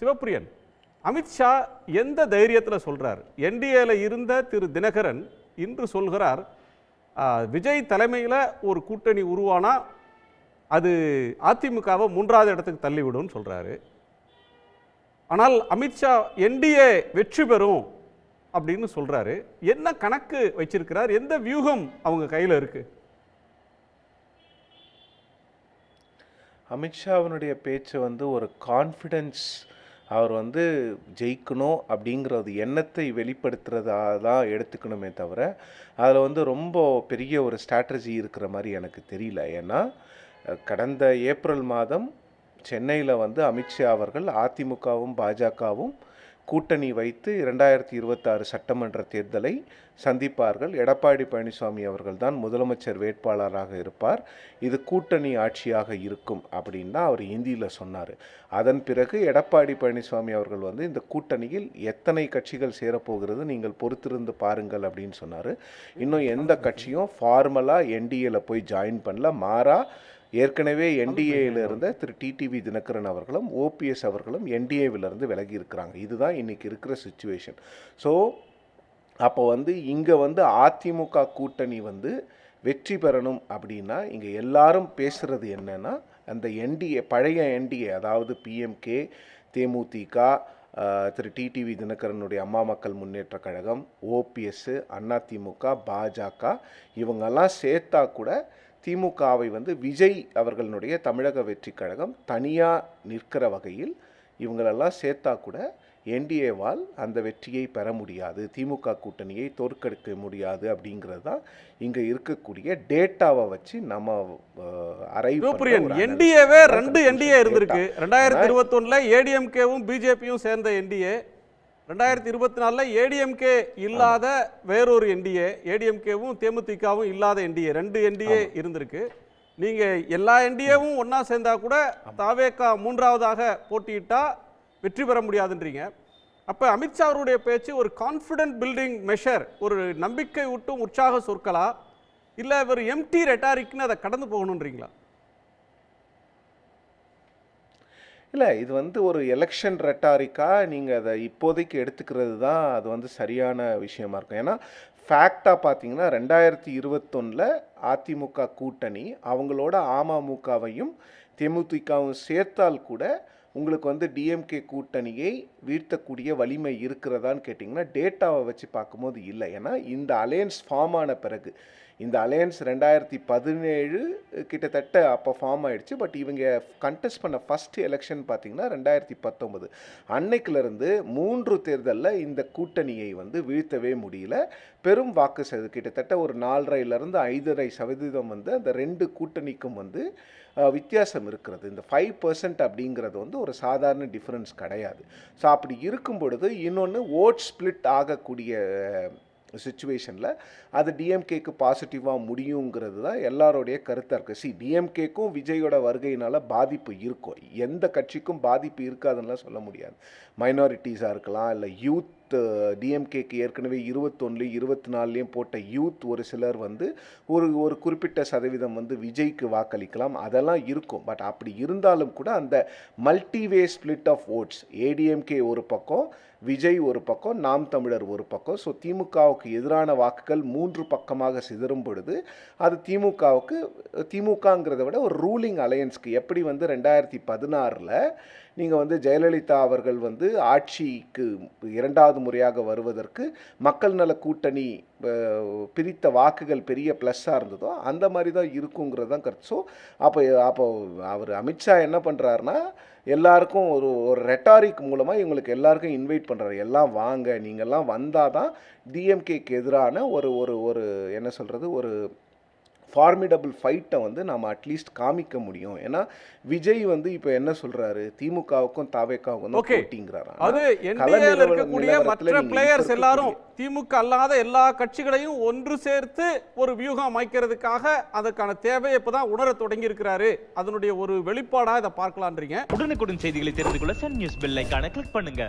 சிவப்பிரியன். அமித்ஷா எந்த தைரியத்தில் சொல்கிறார் என்டிஏல இருந்த திரு தினகரன் இன்று சொல்கிறார் விஜய் தலைமையில் ஒரு கூட்டணி உருவானா? அது அதிமுகவை மூன்றாவது இடத்துக்கு தள்ளிவிடும்னு சொல்றாரு. ஆனால் அமித்ஷா என்டிஏ வெற்றி பெறும் அப்படின்னு சொல்கிறாரு என்ன கணக்கு வச்சிருக்கிறார்? எந்த வியூகம் அவங்க கையில் இருக்கு? அமித்ஷாவினுடைய பேச்சு வந்து ஒரு கான்ஃபிடென்ஸ் அவர் வந்து ஜெயிக்கணும் அப்படிங்கிறது எண்ணத்தை வெளிப்படுத்துறதா தான் எடுத்துக்கணுமே தவிர அதில் வந்து ரொம்ப பெரிய ஒரு ஸ்ட்ராட்டஜி இருக்கிற மாதிரி எனக்கு தெரியல. ஏன்னா கடந்த ஏப்ரல் மாதம் சென்னையில் வந்து அமித்ஷா அவர்கள் அதிமுகவும் பாஜகவும் கூட்டணி வைத்து இரண்டாயிரத்தி இருபத்தாறு சட்டமன்ற தேர்தலை சந்திப்பார்கள். எடப்பாடி பழனிசாமி அவர்கள்தான் முதலமைச்சர் வேட்பாளராக இருப்பார். இது கூட்டணி ஆட்சியாக இருக்கும் அப்படின்னு தான் அவர் ஹிந்தியில் சொன்னார். அதன் பிறகு எடப்பாடி பழனிசாமி அவர்கள் வந்து இந்த கூட்டணியில் எத்தனை கட்சிகள் சேரப்போகிறது நீங்கள் பொறுத்திருந்து பாருங்கள் அப்படின்னு சொன்னார். இன்னும் எந்த கட்சியும் ஃபார்மலாக என்டிஏல போய் ஜாயின் பண்ணல. மாறா ஏற்கனவே என்டிஏல இருந்த திரு டிடிவி தினகரன் அவர்களும் ஓபிஎஸ் அவர்களும் என்டிஏவிலிருந்து விலகி இருக்கிறாங்க இதுதான் இன்னைக்கு இருக்கிற சுச்சுவேஷன் ஸோ அப்போ வந்து இங்கே வந்து அதிமுக கூட்டணி வந்து வெற்றி பெறணும் அப்படின்னா இங்கே எல்லாரும் பேசுகிறது என்னன்னா அந்த என்டிஏ பழைய என்டிஏ அதாவது பிஎம்கே தேமுதிக திரு டிடிவி தினகரனுடைய அம்மா மக்கள் முன்னேற்ற கழகம் ஓபிஎஸ் அதிமுக பாஜக இவங்கெல்லாம் சேர்த்தா கூட திமுகவை வந்து விஜய் அவர்களுடைய தமிழக வெற்றி கழகம் தனியாக நிற்கிற வகையில் இவங்களெல்லாம் சேர்த்தா கூட என்டிஏவால் அந்த வெற்றியை பெற முடியாது. திமுக கூட்டணியை தோற்கடிக்க முடியாது அப்படிங்கிறது தான் இங்கே இருக்கக்கூடிய டேட்டாவை வச்சு நம்ம அரைவ் என்டிஏவே ரெண்டு என்டிஏ இருந்திருக்கு. ரெண்டாயிரத்தி இருபத்தொன்னுல ஏடிஎம்கேவும் பிஜேபியும் சேர்ந்த என்டிஏ. ரெண்டாயிரத்தி இருபத்தி நாலுல ஏடிஎம்கே இல்லாத வேறொரு என்டிஏ ஏடிஎம்கேவும் தேமுதிகவும் இல்லாத என்டிஏ ரெண்டு என்டிஏ இருந்திருக்கு. நீங்க எல்லா என்டிஏவும் ஒண்ணா சேர்ந்தா கூட தாவேகா மூன்றாவதாக போட்டியிட்டா வெற்றி பெற முடியாதுன்றீங்க. அப்ப அமித்ஷா அவருடைய பேச்சு ஒரு கான்ஃபிடென்ட் பில்டிங் மெஷர் ஒரு நம்பிக்கை ஊட்டும் உற்சாக சொற்களா? இல்ல ஒரு எம்டி ரெட்டாரிக்னு அதை கடந்து போகணுன்றீங்களா? இல்லை இது வந்து ஒரு எலெக்ஷன் ரெட்டாரிக்காக நீங்கள் அதை இப்போதைக்கு எடுத்துக்கிறது தான் அது வந்து சரியான விஷயமா இருக்கும். ஏன்னா ஃபேக்டாக பார்த்தீங்கன்னா ரெண்டாயிரத்தி இருபத்தொன்னில் அதிமுக கூட்டணி அவங்களோட அமமுகவையும் தேமுதிகவும் சேர்த்தால் கூட உங்களுக்கு வந்து டிஎம்கே கூட்டணியை வீழ்த்தக்கூடிய வலிமை இருக்கிறதான்னு கேட்டிங்கன்னா டேட்டாவை வச்சு பார்க்கும்போது இல்லை. ஏன்னா இந்த அலையன்ஸ் ஃபார்ம் ஆன பிறகு இந்த அலையன்ஸ் ரெண்டாயிரத்தி பதினேழு கிட்டத்தட்ட அப்போ ஃபார்ம் ஆயிடுச்சு. பட் இவங்க கண்டெஸ்ட் பண்ண ஃபர்ஸ்ட் எலெக்ஷன் பார்த்தீங்கன்னா ரெண்டாயிரத்தி பத்தொம்பது அன்னைக்கிலிருந்து மூன்று தேர்தலில் இந்த கூட்டணியை வந்து வீழ்த்தவே முடியல. பெரும் வாக்கு சதவீதம் கிட்டத்தட்ட ஒரு நாலரைலேருந்து ஐதரை சதவீதம் வந்து அந்த ரெண்டு கூட்டணிக்கும் வந்து வித்தியாசம் இருக்கிறது. இந்த ஃபைவ் பர்சன்ட் அப்படிங்கிறது வந்து ஒரு சாதாரண டிஃப்ரென்ஸ் கிடையாது. ஸோ அப்படி இருக்கும் பொழுது இன்னொன்று ஓட் ஸ்பிளிட் ஆகக்கூடிய சுச்சுவேஷனில் அது டிஎம்கேக்கு பாசிட்டிவாக முடியுங்கிறது தான் எல்லாருடைய கருத்தாக இருக்குது சி டிஎம்கேக்கும் விஜயோட வருகையினால் பாதிப்பு இருக்கும். எந்த கட்சிக்கும் பாதிப்பு இருக்காதுன்னுலாம் சொல்ல முடியாது. மைனாரிட்டிஸாக இருக்கலாம் இல்லை யூத் டிஎம்கேக்கு ஏற்கனவே இருபத்தொன்னுலையும் இருபத்தி நாலுலேயும் போட்ட யூத் ஒரு சிலர் வந்து ஒரு ஒரு குறிப்பிட்ட சதவீதம் வந்து விஜய்க்கு வாக்களிக்கலாம். அதெல்லாம் இருக்கும். பட் அப்படி இருந்தாலும் கூட அந்த multiway split of votes ADMK ஒரு பக்கம் விஜய் ஒரு பக்கம் நாம் தமிழர் ஒரு பக்கம். ஸோ திமுகவுக்கு எதிரான வாக்குகள் மூன்று பக்கமாக சிதறும் பொழுது அது திமுகவுக்கு திமுகங்கிறத விட ஒரு ரூலிங் அலையன்ஸ்க்கு எப்படி வந்து ரெண்டாயிரத்தி பதினாறில் நீங்கள் வந்து ஜெயலலிதா அவர்கள் வந்து ஆட்சிக்கு இரண்டாவது முறையாக வருவதற்கு மக்கள் நல கூட்டணி பிரித்த வாக்குகள் பெரிய ப்ளஸ்ஸாக இருந்ததோ அந்த மாதிரி தான் இருக்குங்கிறது தான் கருத்து. ஸோ அப்போ அப்போ அவர் அமித்ஷா என்ன பண்ணுறாருனா எல்லாருக்கும் ஒரு ஒரு ரெட்டாரிக் மூலமாக இவங்களுக்கு எல்லாருக்கும் இன்வைட் பண்ணுறாரு எல்லாம் வாங்க நீங்கள்லாம் வந்தால் தான் டிஎம்கேக்கு எதிரான ஒரு ஒரு ஒரு என்ன சொல்கிறது ஒரு ஃபார்மிடபிள் ஃபைட்டை வந்து நம்ம அட்லீஸ்ட் காமிக்க முடியும். ஏன்னா விஜய் வந்து இப்போ என்ன சொல்றாரு? திமுகவுக்கும் தாவேக்காவுக்கும் தான் Okay. போட்டிங்கிறாரு. அது என்டிஏல இருக்கக்கூடிய மற்ற பிளேயர்ஸ் எல்லாரும் திமுக அல்லாத எல்லா கட்சிகளையும் ஒன்று சேர்த்து ஒரு வியூகம் அமைக்கிறதுக்காக அதற்கான தேவையை இப்பதான் உணர தொடங்கி இருக்கிறாரு அதனுடைய ஒரு வெளிப்பாடா இதை பார்க்கலான்றீங்க. உடனுக்குடன் செய்திகளை தெரிந்து கொள்ள சன் நியூஸ் பெல் கிளிக் பண்ணுங்க.